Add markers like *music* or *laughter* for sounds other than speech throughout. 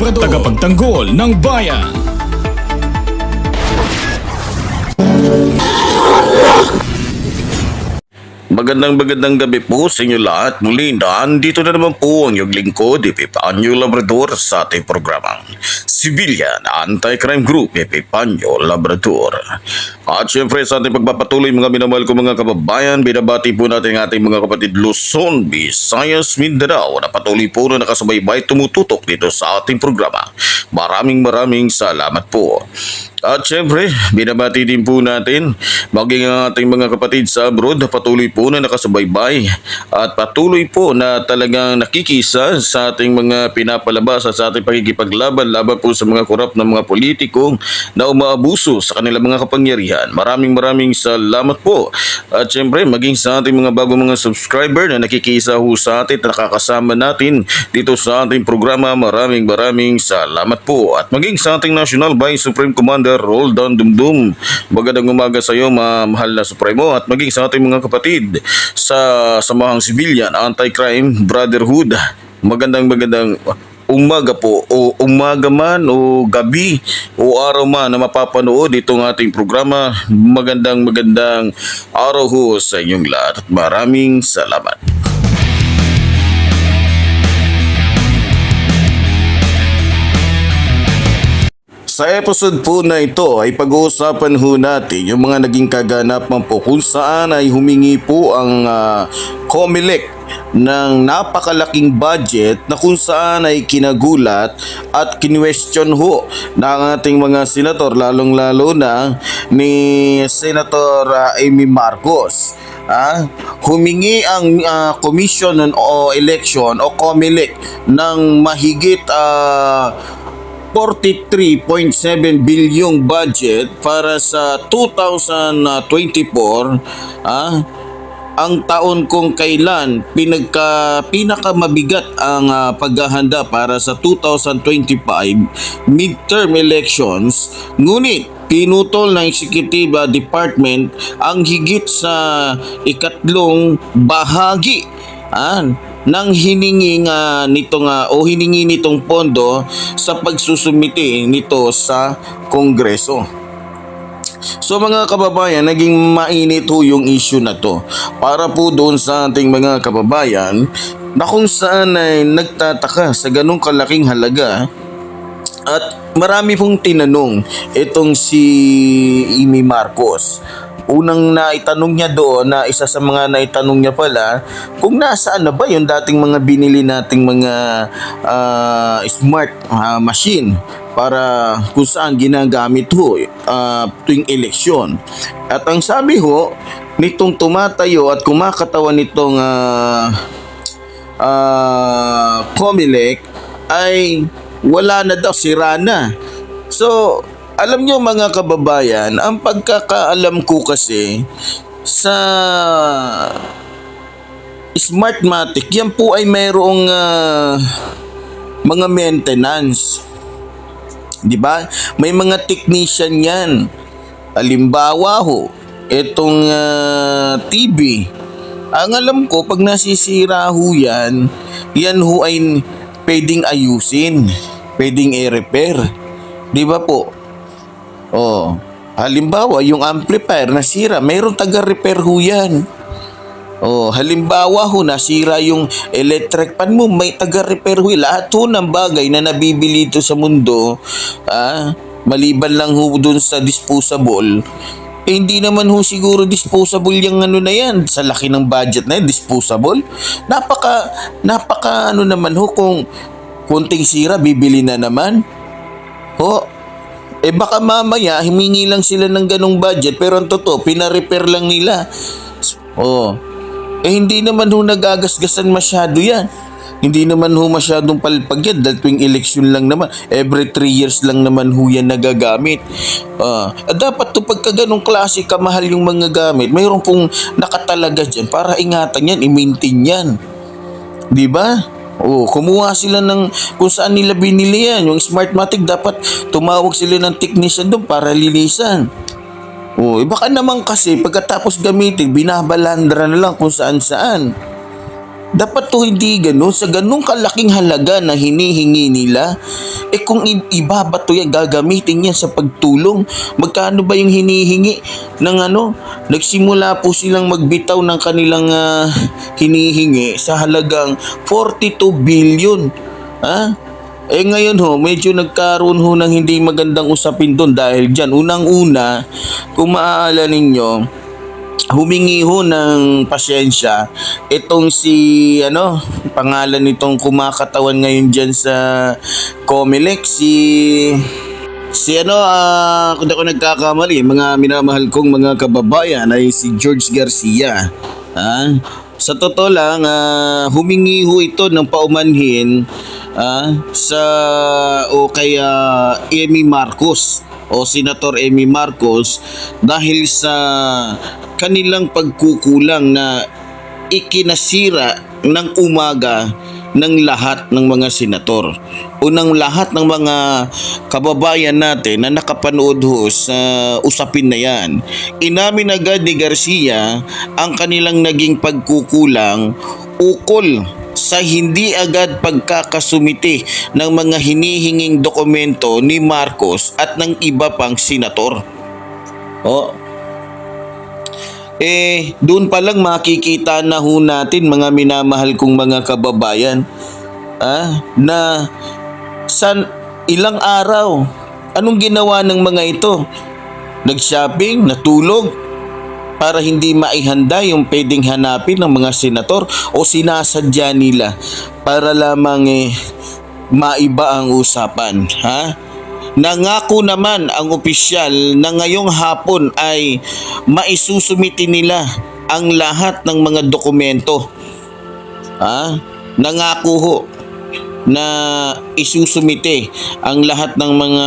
Tagapagtanggol ng bayan Magandang magandang gabi po sa inyo lahat. Muli, dito na naman po ang iyong lingkod, Epipanyo Labrador sa ating programang Civilian Anti-Crime Group, Epipanyo Labrador. At syempre sa ating pagpapatuloy mga minamahal ko mga kababayan, binabati po natin ang ating mga kapatid Luzon, Visayas, Mindanao na patuloy po na nakasubaybay tumututok dito sa ating programa. Maraming maraming salamat po. At syempre, binabati din po natin maging ang ating mga kapatid sa abroad na patuloy po na nakasubaybay at patuloy po na talagang nakikisa sa ating mga pinapalabas at sa ating pagkikipaglaban laban po sa mga korap na mga politiko na umaabuso sa kanilang mga kapangyarihan. Maraming maraming salamat po. At syempre, maging sa ating mga bagong mga subscriber na nakikisa ho sa atin at nakakasama natin dito sa ating programa. Maraming maraming salamat po. At maging sa ating National Vice Supreme Commander Roldan Dumdum. Magandang umaga sa iyo, ma- mahal na Supremo. At maging sa ating mga kapatid sa Samahang Civilian Anti-Crime Brotherhood. Magandang magandang umaga po o umaga man o gabi o araw man na mapapanood itong ating programa. Magandang magandang araw ho sa inyong lahat at maraming salamat. Sa episode po na ito ay pag-uusapan ho natin yung mga naging kaganapan po kung saan ay humingi po ang uh, COMELEC ng napakalaking budget na kung saan ay kinagulat at kinwestiyon ho ng ating mga senator lalong lalo na ni Senator uh, Amy Marcos. Ah, humingi ang ah, Commission on Election o COMELEC ng mahigit ah, 43.7 bilyong budget para sa 2024 ah ang taon kung kailan pinagka pinakamabigat ang ah, paghahanda para sa 2025 midterm elections. Ngunit pinutol ng Executive ah, Department ang higit sa ikatlong bahagi ah, ng hiningi nga nito nga o hiningi nitong pondo sa pagsusumite nito sa Kongreso. So mga kababayan, naging mainit ho yung issue na to. Para po doon sa ating mga kababayan na kung saan ay nagtataka sa ganong kalaking halaga at marami pong tinanong itong si Amy Marcos. Unang naitanong niya doon na isa sa mga naitanong niya pala kung nasaan na ba yung dating mga binili nating mga ah, smart ah, machine para kung saan ginagamit ho ah, tuwing eleksyon. At ang sabi ho nitong tumatayo at kumakatawan nitong ah, ah, Comelec ay wala na daw, sira na. So, alam nyo mga kababayan, ang pagkakaalam ko kasi sa Smartmatic, yan po ay mayroong ah, mga maintenance. 'Di ba? May mga technician 'yan. Halimbawa ho, itong ah, TV. Ang alam ko, pag nasisira ho yan, yan ho ay pwedeng ayusin. Pwedeng i-repair. Di ba po? Oh, halimbawa, yung amplifier nasira, mayroong taga-repair ho yan. Oh, halimbawa ho, nasira yung electric pan mo, may taga-repair ho. Lahat ho ng bagay na nabibili ito sa mundo, ah, maliban lang ho dun sa disposable, Eh, hindi naman ho siguro disposable yung ano na yan. Sa laki ng budget na yan, disposable. Napaka, napaka ano naman ho kung kunting sira, bibili na naman. Ho, eh baka mamaya humingi lang sila ng ganong budget pero ang totoo, pina-repair lang nila. Oh. Eh hindi naman ho nagagasgasan masyado yan. Hindi naman ho masyadong palpag yan dahil tuwing eleksyon lang naman. Every 3 years lang naman ho yan nagagamit. Eh, dapat to pagka ganong klase kamahal yung mga gamit, mayroon pong nakatalaga dyan para ingatan yan, i-maintain yan. Di ba? Oh, kumuha sila ng kung saan nila binili yan. Yung Smartmatic dapat tumawag sila ng technician doon para linisan. Oh, eh baka naman kasi pagkatapos gamitin, binabalandra na lang kung saan saan. Dapat to hindi ganun. Sa ganung kalaking halaga na hinihingi nila, eh kung i- ibabato yan, gagamitin yan sa pagtulong. Magkano ba yung hinihingi ng ano? Nagsimula po silang magbitaw ng kanilang ah, hinihingi sa halagang 42 billion. Ha? Eh ngayon ho, medyo nagkaroon ho ng hindi magandang usapin doon dahil dyan. Unang-una, kung maaalala ninyo, humingi ho ng pasyensya itong si ano pangalan nitong kumakatawan ngayon diyan sa Comelec. Si si ano ah kung ako nagkakamali mga minamahal kong mga kababayan ay si George Garcia. Ah sa totoo lang ah, humingi ho ito ng paumanhin ah, sa o kay ah, Amy Marcos o Senator Amy Marcos dahil sa kanilang pagkukulang na ikinasira ng umaga ng lahat ng mga senator. Unang lahat ng mga kababayan natin na nakapanood ho sa usapin na yan. Inamin agad ni Garcia ang kanilang naging pagkukulang ukol sa hindi agad pagkakasumiti ng mga hinihinging dokumento ni Marcos at ng iba pang senator. Oh, eh, doon pa lang makikita na ho natin mga minamahal kong mga kababayan ah, na sa ilang araw, anong ginawa ng mga ito? Nag-shopping, natulog, para hindi maihanda yung pwedeng hanapin ng mga senator o sinasadya nila para lamang eh, maiba ang usapan. Ha? Nangako naman ang opisyal na ngayong hapon ay maisusumiti nila ang lahat ng mga dokumento. Ha? Nangako ho na isusumite ang lahat ng mga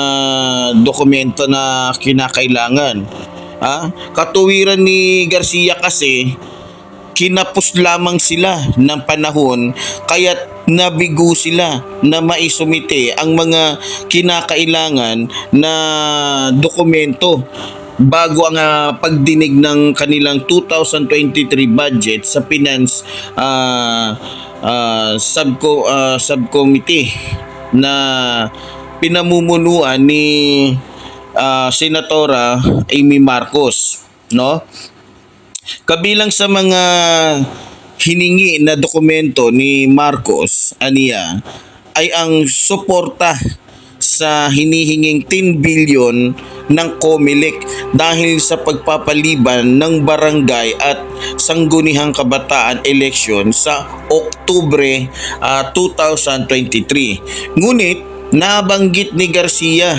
dokumento na kinakailangan. Ha? Katuwiran ni Garcia kasi kinapos lamang sila ng panahon kaya't nabigo sila na maisumite ang mga kinakailangan na dokumento bago ang ah, pagdinig ng kanilang 2023 budget sa finance ah, ah, subco ah, subcommittee na pinamumunuan ni ah, Senatora Amy Marcos no? Kabilang sa mga hiningi na dokumento ni Marcos Ania ay ang suporta sa hinihinging 10 billion ng COMELEC dahil sa pagpapaliban ng barangay at sangguniang kabataan election sa Oktubre ah, 2023. Ngunit nabanggit ni Garcia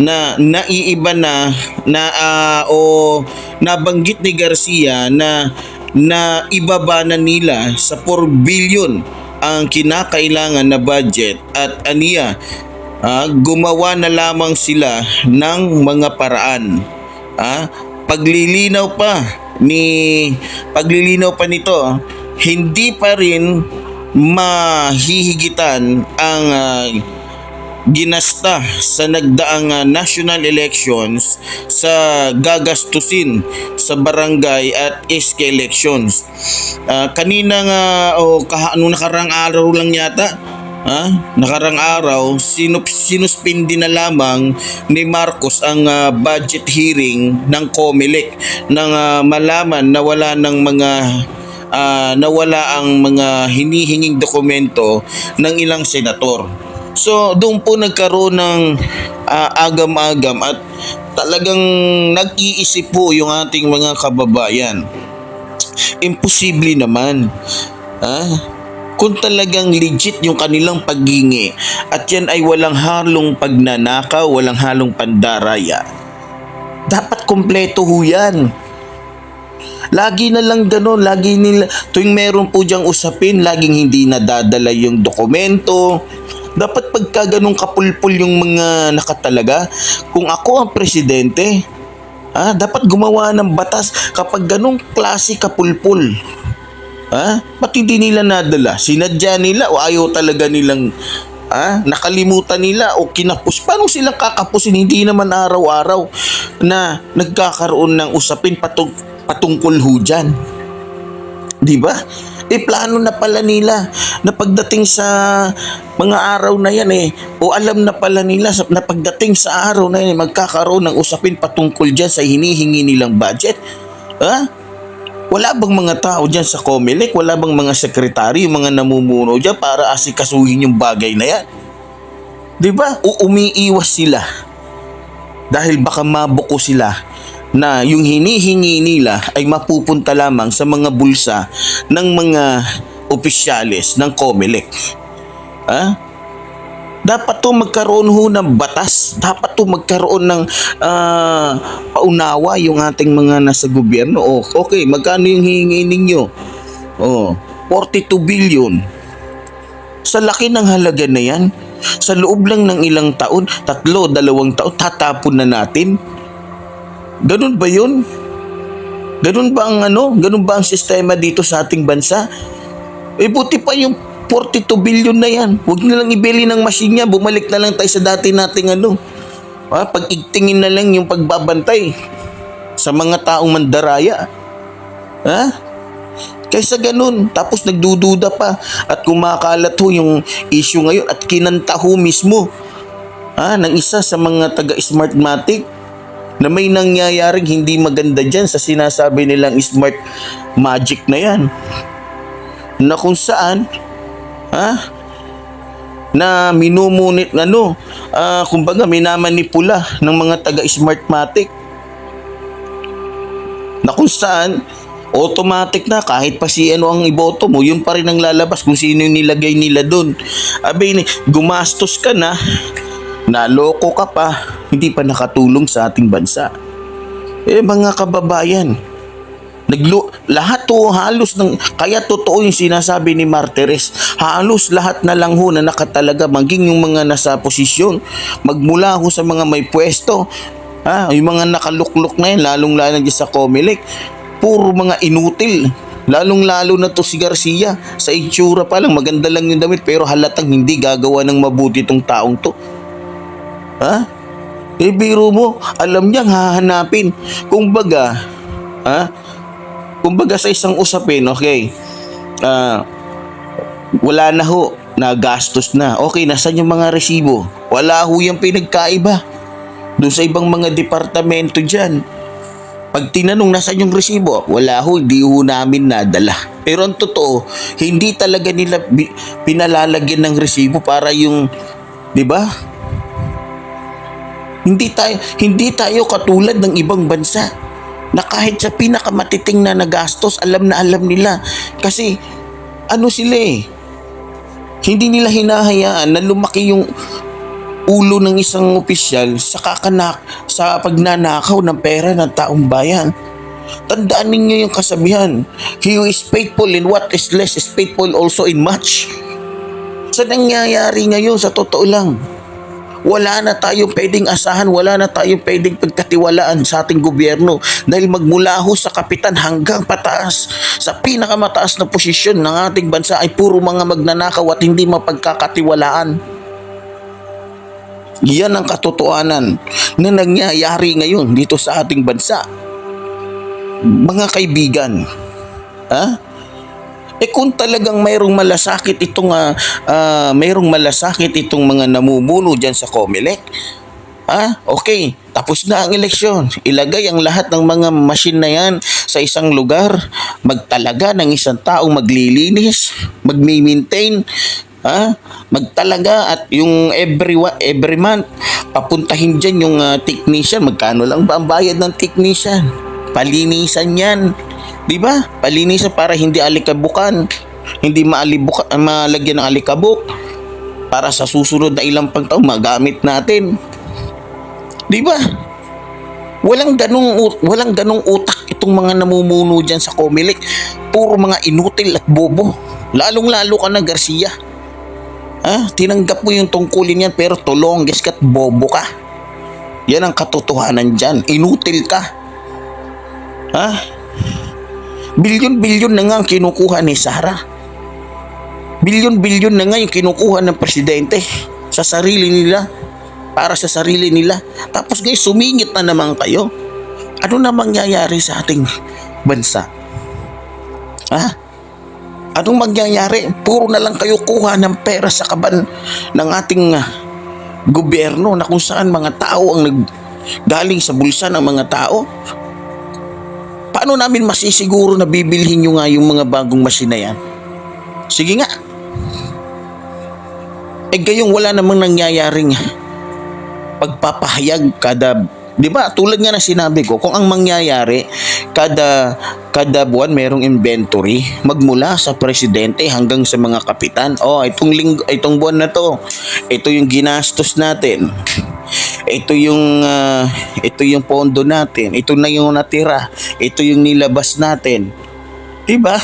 na naiiba na na ah, o nabanggit ni Garcia na na ibaba na nila sa 4 billion ang kinakailangan na budget at aniya ah, gumawa na lamang sila ng mga paraan. Ah, paglilinaw pa ni paglilinaw pa nito hindi pa rin mahihigitan ang ah, ginasta sa nagdaang ah, national elections sa gagastusin sa barangay at SK elections. Ah, kanina nga o kaha, nung nakarang araw lang yata Ha? Nakarang araw, sinup, sinuspindi na lamang ni Marcos ang ah, budget hearing ng COMELEC nang ah, malaman na wala ng mga ah, nawala ang mga hinihinging dokumento ng ilang senator. So doon po nagkaroon ng ah, agam-agam at talagang nag-iisip po yung ating mga kababayan. Imposible naman. Ha? Kung talagang legit yung kanilang paggingi at yan ay walang halong pagnanakaw, walang halong pandaraya, dapat kompleto ho yan. Lagi na lang ganun, lagi nila, tuwing meron po diyang usapin, laging hindi nadadala yung dokumento. Pagka ganun kapulpul yung mga nakatalaga, kung ako ang presidente, ah, dapat gumawa ng batas kapag ganung klase kapulpul. Ha? Ba't hindi nila nadala? Sinadya nila o ayaw talaga nilang ah, nakalimutan nila o kinapos. Paano sila kakapusin? Hindi naman araw-araw na nagkakaroon ng usapin patung patungkol ho dyan. Di ba? Eh plano na pala nila na pagdating sa mga araw na yan eh o alam na pala nila sa, na pagdating sa araw na yan eh, magkakaroon ng usapin patungkol dyan sa hinihingi nilang budget. Ha? Wala bang mga tao dyan sa Comelec? Wala bang mga sekretary, yung mga namumuno dyan para asikasuhin yung bagay na yan? Di ba? O umiiwas sila dahil baka mabuko sila na yung hinihingi nila ay mapupunta lamang sa mga bulsa ng mga opisyalis ng COMELEC. Ha? Dapat to magkaroon ho ng batas. Dapat to magkaroon ng ah, paunawa yung ating mga nasa gobyerno. Oh, okay, magkano yung hihingi ninyo? Oh, 42 billion. Sa laki ng halaga na yan, sa loob lang ng ilang taon, tatlo, dalawang taon, tatapon na natin. Ganun ba yun? Ganun ba ang ano? Ganun ba ang sistema dito sa ating bansa? Eh buti pa yung 42 billion na yan. Huwag na lang ibili ng machine niya. Bumalik na lang tayo sa dati nating ano. Ha? Pag-igtingin na lang yung pagbabantay sa mga taong mandaraya. Ha? Kaysa ganun, tapos nagdududa pa at kumakalat ho yung issue ngayon at kinanta ho mismo ha, ng isa sa mga taga-Smartmatic na may nangyayaring hindi maganda dyan sa sinasabi nilang smart magic na yan. Na kung saan, ha, na minumunit ano, ah, kumbaga minamanipula ng mga taga-Smartmatic na kung saan automatic na kahit pa si ano ang iboto mo, yun pa rin ang lalabas kung sino yung nilagay nila doon. Abay, gumastos ka na, naloko ka pa, hindi pa nakatulong sa ating bansa. Eh mga kababayan, Naglo, lahat to halos ng kaya totoo yung sinasabi ni Martires. Halos lahat na lang ho na nakatalaga maging yung mga nasa posisyon magmula ho sa mga may pwesto. Ha, yung mga nakaluklok na yan lalong lalo dyan sa Comelec. Puro mga inutil. Lalong lalo na to si Garcia. Sa itsura pa lang maganda lang yung damit pero halatang hindi gagawa ng mabuti tong taong to. Ha? Eh biro mo, alam niyang hahanapin. Kung baga, ha? Kumbaga sa isang usapin, okay, ah, wala na ho, nagastos na. Okay, nasan yung mga resibo? Wala ho yung pinagkaiba. Doon sa ibang mga departamento dyan. Pag tinanong nasan yung resibo, wala ho, hindi ho namin nadala. Pero ang totoo, hindi talaga nila pinalalagyan ng resibo para yung, di ba? Hindi tayo, hindi tayo katulad ng ibang bansa na kahit sa pinakamatiting na nagastos, alam na alam nila. Kasi, ano sila eh, hindi nila hinahayaan na lumaki yung ulo ng isang opisyal sa kakanak, sa pagnanakaw ng pera ng taong bayan. Tandaan ninyo yung kasabihan, He who is faithful in what is less is faithful also in much. Sa nangyayari ngayon, sa totoo lang, wala na tayong pwedeng asahan, wala na tayong pwedeng pagkatiwalaan sa ating gobyerno dahil magmula ho sa kapitan hanggang pataas sa pinakamataas na posisyon ng ating bansa ay puro mga magnanakaw at hindi mapagkakatiwalaan. Yan ang katotohanan na nangyayari ngayon dito sa ating bansa. Mga kaibigan, ha? Eh kung talagang mayroong malasakit itong ah, ah, mayroong malasakit itong mga namumuno diyan sa Comelec. Ah, okay. Tapos na ang eleksyon. Ilagay ang lahat ng mga machine na yan sa isang lugar. Magtalaga ng isang taong maglilinis, magmi-maintain, ah, magtalaga at yung every every month papuntahin dyan yung ah, technician. Magkano lang ba ang bayad ng technician? Palinisan yan. Di ba? Palinisan para hindi alikabukan. Hindi maalibuka, ah, malagyan ng alikabok. Para sa susunod na ilang pang taon, magamit natin. Di ba? Walang ganong, walang ganong utak itong mga namumuno dyan sa Comelec. Puro mga inutil at bobo. Lalong-lalo ka na, Garcia. Ha? Tinanggap mo yung tungkulin yan pero tulongges ka't bobo ka. Yan ang katotohanan dyan. Inutil ka. Ha? Bilyon-bilyon na nga ang kinukuha ni Sara. Bilyon-bilyon na nga yung kinukuha ng presidente sa sarili nila. Para sa sarili nila. Tapos ngayon sumingit na naman kayo. Ano na mangyayari sa ating bansa? Ha? Anong mangyayari? Puro na lang kayo kuha ng pera sa kaban ng ating ah, gobyerno na kung saan mga tao ang nag galing sa bulsa ng mga tao. Paano namin masisiguro na bibilhin nyo nga yung mga bagong machine na yan? Sige nga. Eh gayong wala namang nangyayaring pagpapahayag kada 'di ba tulad nga ng sinabi ko kung ang mangyayari kada kada buwan merong inventory magmula sa presidente hanggang sa mga kapitan oh itong ling itong buwan na to ito yung ginastos natin ito yung ah, ito yung pondo natin. Ito na yung natira. Ito yung nilabas natin. 'di ba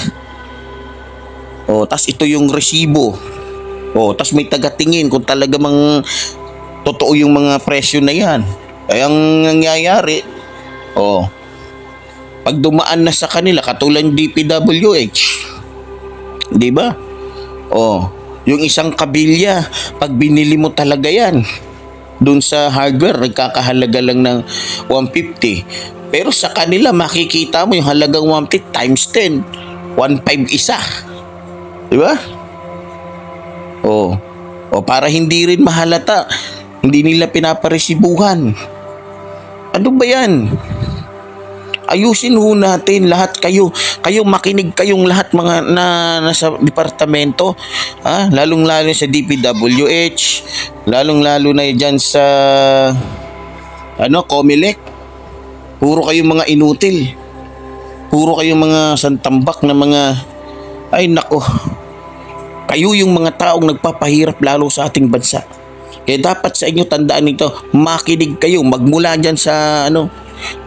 oh tas ito yung resibo. Oh tas may tagatingin kung talaga mang totoo yung mga presyo na yan. Ay ang nangyayari, oh, pag dumaan na sa kanila, katulad ng DPWH, di ba? Oh, yung isang kabilya, pag binili mo talaga yan, dun sa hardware, nagkakahalaga lang ng 150. Pero sa kanila, makikita mo yung halagang 150 times 10. 1.5 isa. Di ba? Oh. O para hindi rin mahalata, hindi nila pinaparesibuhan. Ano ba yan? Ayusin ho natin lahat kayo. Kayo makinig kayong lahat mga na nasa departamento, ha? Lalong-lalo sa DPWH, lalong-lalo na diyan sa ano, Comelec. Puro kayong mga inutil. Puro kayong mga santambak na mga ay nako. Kayo yung mga taong nagpapahirap lalo sa ating bansa. Kaya dapat sa inyo tandaan nito, makinig kayo magmula dyan sa ano,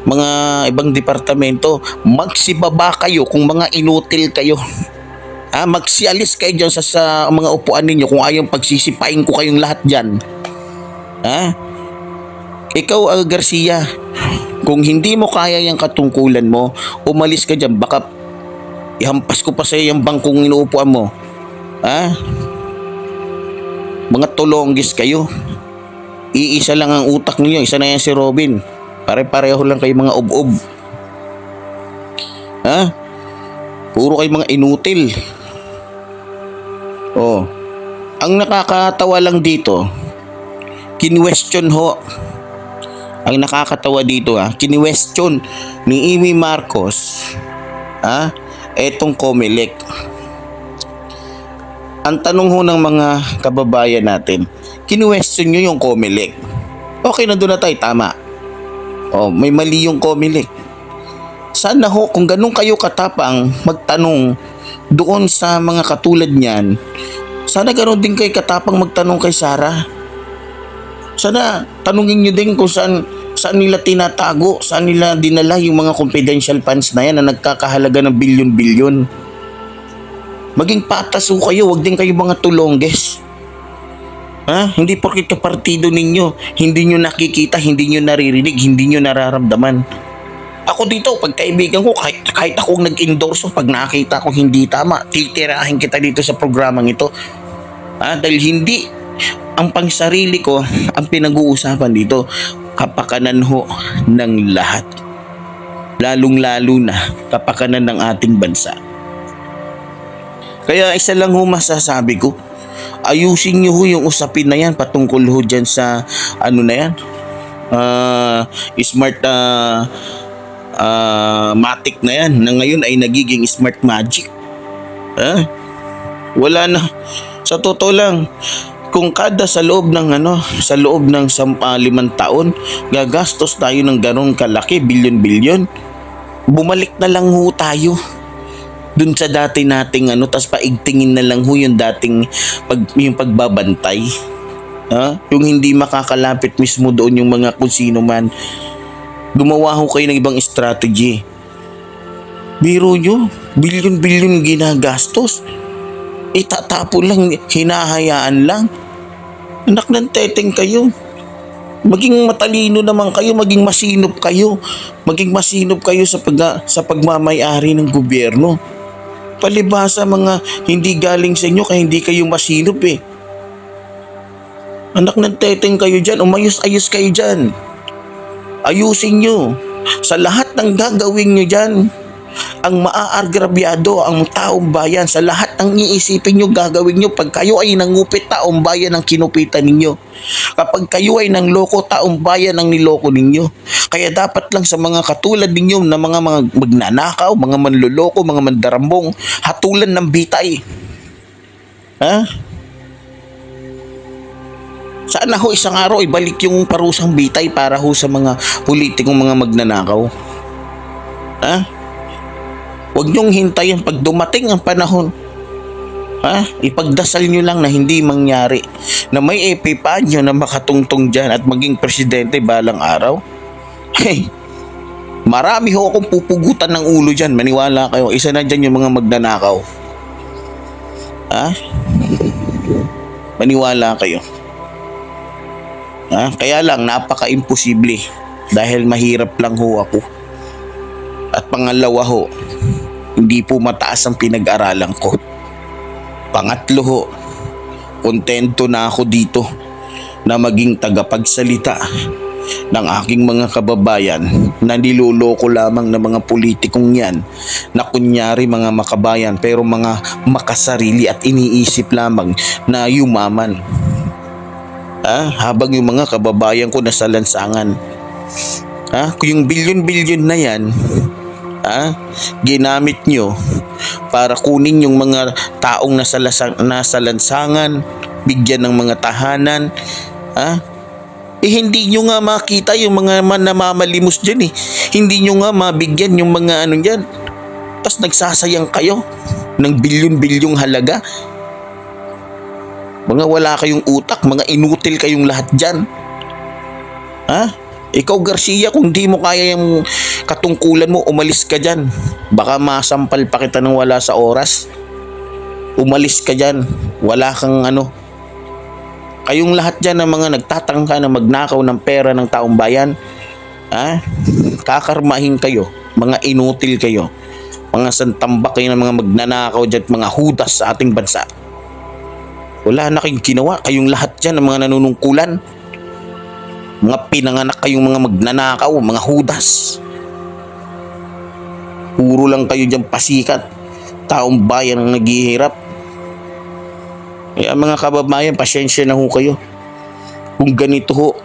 mga ibang departamento, magsibaba kayo kung mga inutil kayo. Ah, magsialis kayo dyan sa, sa mga upuan ninyo kung ayaw pagsisipain ko kayong lahat dyan. Ha? Ikaw, ah, Garcia, kung hindi mo kaya yung katungkulan mo, umalis ka dyan. Baka ihampas ko pa sa iyo yung bangkong inuupuan mo. Ha? Mga tulonggis kayo. Iisa lang ang utak niyo, isa na yan si Robin. Pare-pareho lang kayo mga ub-ub. Ha? Puro kayo mga inutil. Oh. Ang nakakatawa lang dito, kinwestiyon ho. Ang nakakatawa dito ha, kinwestiyon ni Amy Marcos, ha, etong Comelec. Ang tanong ho ng mga kababayan natin, kinwestiyon nyo yung Comelec. Okay na doon na tayo, tama. Oh, may mali yung Comelec. Sana ho, kung ganun kayo katapang magtanong doon sa mga katulad niyan, sana ganun din kayo katapang magtanong kay Sarah. Sana tanungin nyo din kung saan saan nila tinatago, saan nila dinala yung mga confidential funds na yan na nagkakahalaga ng bilyon-bilyon. Maging patas ho kayo, wag din kayo mga tulongges. Ha? Hindi porkit partido ninyo, hindi nyo nakikita, hindi nyo naririnig, hindi nyo nararamdaman. Ako dito, pag kaibigan ko, kahit, kahit akong nag-endorse, pag nakita ko hindi tama, titirahin kita dito sa programang ito. Ha? Dahil hindi ang pangsarili ko ang pinag-uusapan dito, kapakanan ho ng lahat. Lalong-lalo na kapakanan ng ating bansa. Kaya isa lang ho masasabi ko, ayusin niyo ho yung usapin na yan patungkol ho dyan sa ano na yan, ah, smart ah, ah, matic na yan na ngayon ay nagiging smart magic. Ha? Wala na. Sa totoo lang, kung kada sa loob ng ano, sa loob ng sampa, limang taon, gagastos tayo ng ganong kalaki, bilyon-bilyon, bumalik na lang ho tayo dun sa dati nating ano, tas paigtingin na lang ho yung dating pag, yung pagbabantay. Ha? Yung hindi makakalapit mismo doon yung mga kung sino man. Gumawa ho kayo ng ibang strategy. Biro nyo, bilyon-bilyon ginagastos. Itatapon lang, hinahayaan lang. Anak ng teteng kayo. Maging matalino naman kayo, maging masinop kayo. Maging masinop kayo sa pag sa pagmamay-ari ng gobyerno. Palibasa mga hindi galing sa inyo kaya hindi kayo masinop eh. Anak ng teteng kayo dyan, umayos-ayos kayo dyan. Ayusin nyo. Sa lahat ng gagawin nyo dyan, ang maaargrabyado ang taong bayan sa lahat ng iisipin nyo gagawin nyo pag kayo ay nangupit taong bayan ang kinupitan ninyo. Kapag kayo ay nang loko taong bayan ang niloko ninyo. Kaya dapat lang sa mga katulad ninyo na mga, mga magnanakaw, mga manloloko, mga mandarambong, hatulan ng bitay. Ha? Sana ho isang araw ibalik yung parusang bitay para ho sa mga politikong mga magnanakaw. Ha? Huwag niyong hintayin pag dumating ang panahon. Ha? Ipagdasal niyo lang na hindi mangyari. Na may epipanyo na makatungtong dyan at maging presidente balang araw. Hey, marami ho akong pupugutan ng ulo dyan. Maniwala kayo. Isa na dyan yung mga magnanakaw. Ha? Maniwala kayo. Ha? Kaya lang, napaka-imposible. Dahil mahirap lang ho ako. At pangalawa ho, hindi po mataas ang pinag-aralan ko. Pangatlo ho, kontento na ako dito na maging tagapagsalita ng aking mga kababayan na niloloko lamang ng mga politikong yan na kunyari mga makabayan pero mga makasarili at iniisip lamang na yumaman. Ah, habang yung mga kababayan ko nasa lansangan. Ha? Yung bilyon-bilyon na yan, ha? ginamit nyo para kunin yung mga taong nasa, lasang, nasa lansangan, bigyan ng mga tahanan, ha? Eh hindi nyo nga makita yung mga namamalimos dyan eh. Hindi nyo nga mabigyan yung mga ano dyan. Tapos nagsasayang kayo ng bilyon-bilyong halaga. Mga wala kayong utak, mga inutil kayong lahat dyan. Ha? Ikaw Garcia, kung di mo kaya yung katungkulan mo, umalis ka dyan. Baka masampal pa kita ng wala sa oras. Umalis ka dyan. Wala kang ano. Kayong lahat dyan ng mga nagtatangka na magnakaw ng pera ng taong bayan, ha? kakarmahin kayo. Mga inutil kayo. Mga santambak kayo ng mga magnanakaw dyan, mga hudas sa ating bansa. Wala na kayong ginawa. Kayong lahat dyan ng mga nanunungkulan. Mga pinanganak kayong mga magnanakaw, mga hudas. Puro lang kayo dyan pasikat. Taong bayan ang naghihirap. Kaya mga kababayan, pasyensya na ho kayo. Kung ganito ho,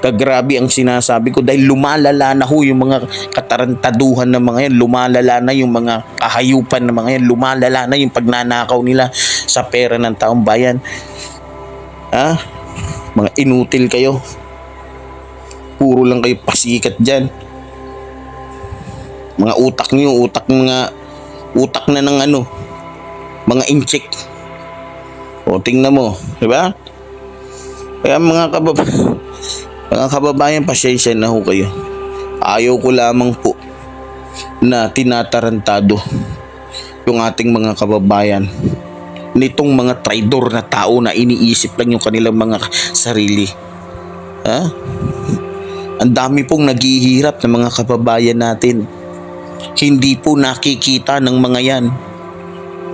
kagrabe ang sinasabi ko dahil lumalala na ho yung mga katarantaduhan ng mga yan, lumalala na yung mga kahayupan ng mga yan, lumalala na yung pagnanakaw nila sa pera ng taong bayan. Ha? Mga inutil kayo. Puro lang kayo pasikat dyan. Mga utak niyo, utak mga utak na ng ano, mga inchik. O tingnan mo, di ba? Kaya mga kababayan, mga kababayan, pasensya na ho kayo. Ayaw ko lamang po na tinatarantado yung ating mga kababayan nitong mga traidor na tao na iniisip lang yung kanilang mga sarili. Ha? Ang dami pong naghihirap ng mga kababayan natin. Hindi po nakikita ng mga yan.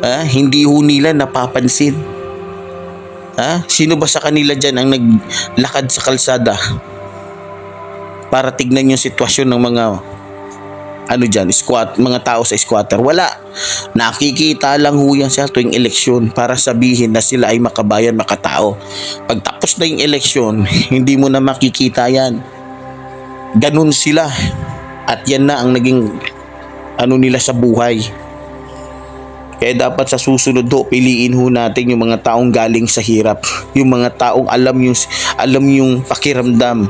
Ha? Hindi ho nila napapansin. Ha? Sino ba sa kanila dyan ang naglakad sa kalsada para tignan yung sitwasyon ng mga ano dyan, squat, mga tao sa squatter. Wala. Nakikita lang ho yan siya tuwing eleksyon para sabihin na sila ay makabayan, makatao. Pag na yung eleksyon, *laughs* hindi mo na makikita yan. Ganun sila. At yan na ang naging ano nila sa buhay. Kaya dapat sa susunod ho, piliin ho natin yung mga taong galing sa hirap. Yung mga taong alam yung, alam yung pakiramdam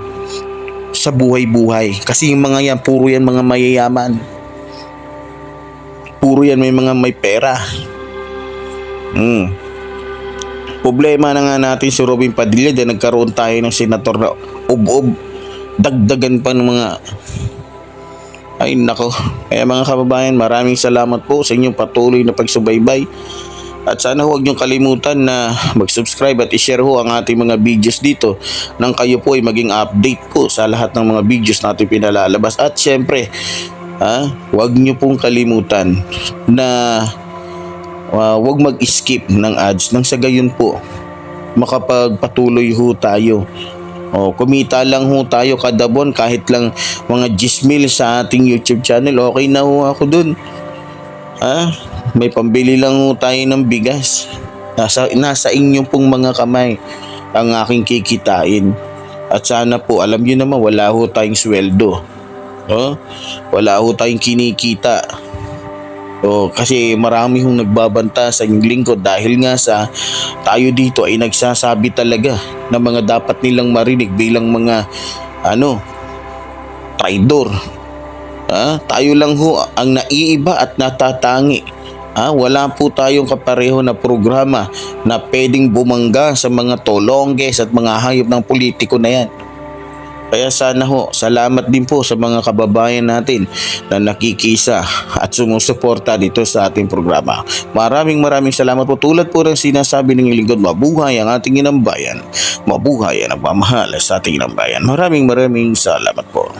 sa buhay-buhay. Kasi yung mga yan, puro yan mga mayayaman. Puro yan may mga may pera. Hmm. Problema na nga natin si Robin Padilla dahil nagkaroon tayo ng senator na ub-ub. Dagdagan pa ng mga ay nako. Kaya mga kababayan, maraming salamat po sa inyong patuloy na pagsubaybay. At sana huwag niyong kalimutan na mag-subscribe at i-share ho ang ating mga videos dito nang kayo po ay maging update po sa lahat ng mga videos natin pinalalabas. At syempre, ha, huwag niyo pong kalimutan na uh, huwag mag-skip ng ads nang sa gayon po makapagpatuloy ho tayo. O, kumita lang ho tayo kada buwan kahit lang mga 10 mil sa ating YouTube channel. Okay na ho ako dun. Ha? May pambili lang ho tayo ng bigas. Nasa, nasa inyo pong mga kamay ang aking kikitain. At sana po, alam nyo naman, wala ho tayong sweldo. Oh, wala ho tayong kinikita. Oh, kasi marami hong nagbabanta sa lingkod dahil nga sa tayo dito ay nagsasabi talaga ng mga dapat nilang marinig bilang mga ano, traidor. Ha? Tayo lang ho ang naiiba at natatangi. Ha? Wala po tayong kapareho na programa na pwedeng bumangga sa mga tolongges at mga hayop ng politiko na yan. Kaya sana ho, salamat din po sa mga kababayan natin na nakikisa at sumusuporta dito sa ating programa. Maraming maraming salamat po. Tulad po ng sinasabi ng lingkod, mabuhay ang ating inambayan. Mabuhay ang nagmamahal sa ating inambayan. Maraming maraming salamat po.